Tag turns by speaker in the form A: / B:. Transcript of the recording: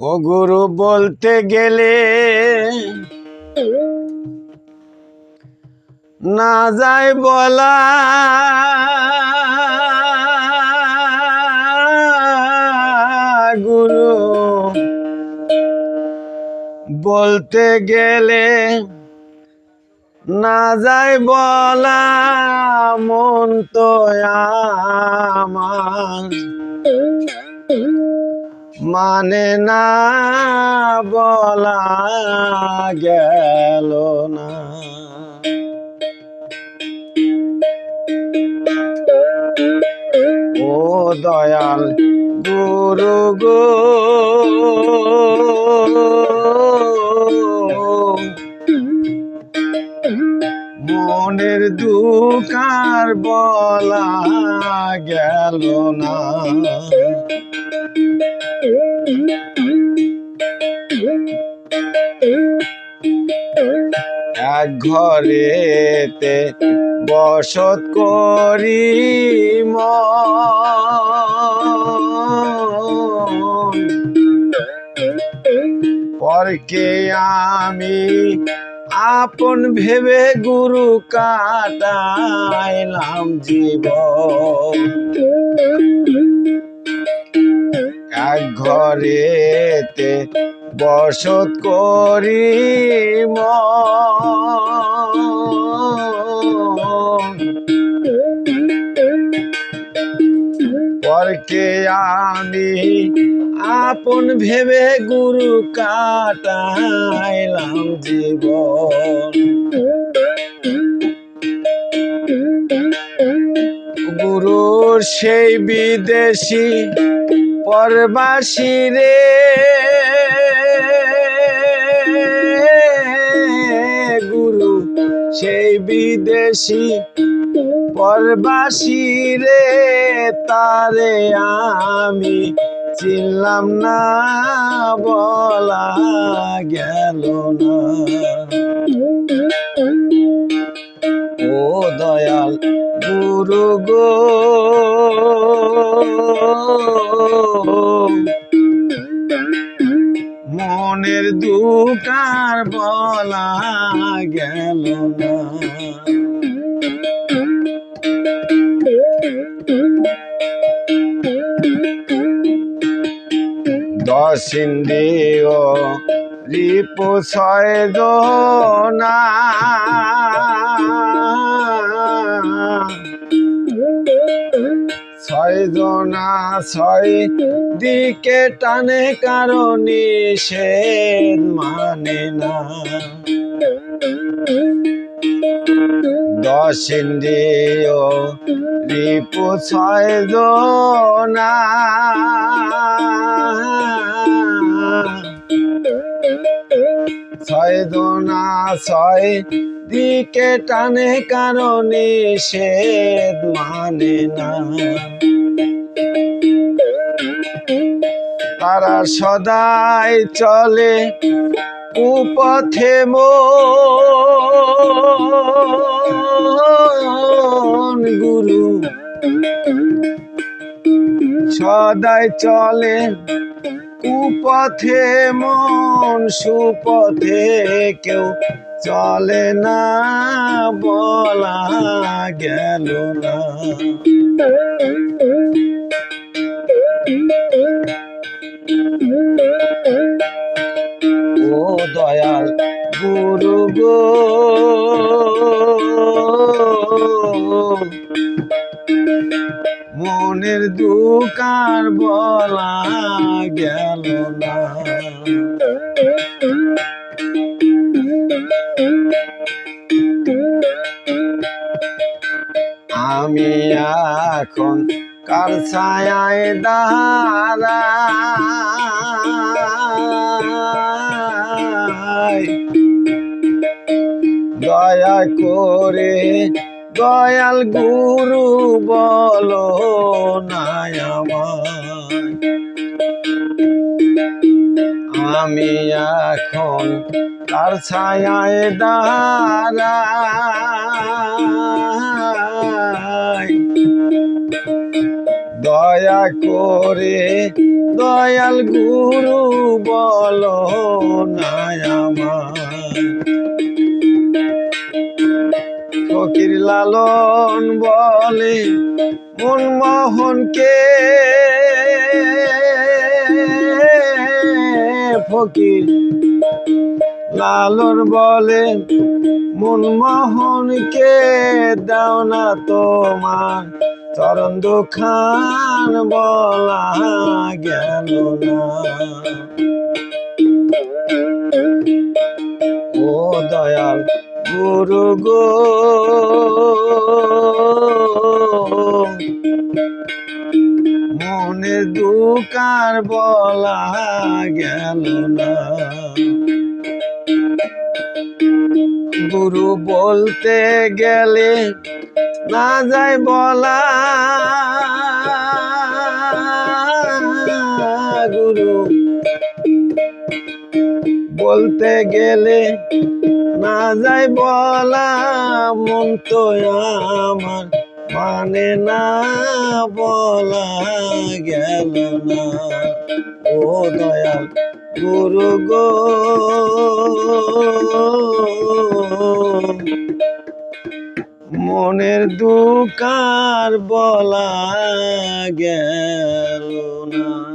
A: ও গুরু বলতে গেলে না যায় বলা। গুরু বলতে গেলে না যায় বলা মন তো আমার। মানে না বলা গেল না। ও দয়াল গুরু গো না এক ঘরেতে বসত করি। পরকে আমি আপন ভেবে গুরু কাটাইলাম জীবন এক ঘরেতে বসত করি। পরকে আমি আপন ভেবে গুরু কাটাইলাম জীবন। গুরুর সেই বিদেশি পরবাসী রে। গুরু সেই বিদেশি পরবাসী রে, তারে আমি চিনলাম না, বলা গেল না। ও দয়াল গুরু গো, মনের দুকার বলা গেল না। ইন্দ্রিয় রিপু ছয় জনা। ছয় দিকে টানে কারণ নিষেধ মানে না। দশ ইন্দ্রিয় রিপু ছয় জনা। ছয় জনা ছয়, দিকে টানে কারণে নিষেধ মানে না। তারা সদাই চলে কুপথে মন গুরু। সদাই চলে কুপথে মন সুপথে কেউ চলে না বলা গেল না। ও দয়াল গুরু গো মনের দুকার বলা গেল না। আমি এখন কার ছায় দাঁড়াই? দয়া করে, দয়াল গুরু বলো আমি এখন তার ছায়ায় দাঁড়াই। দয়া করে, দয়াল গুরু বলো না ফকির লালন বলে মনমোহনকে ফকির লালন বলে মনমোহনকে দাও না তোমার চরণ দুখান বলা গেল না। গুরু গো। মনের দুকার বলা গেল না। গুরু বলতে গেলে না যায় বলা। বলতে গেলে না যাই বলা মন তো আমার। মানে না বলা গেল না। ও দয়াল গুরু গো। মনের দুকার বলা গেল না।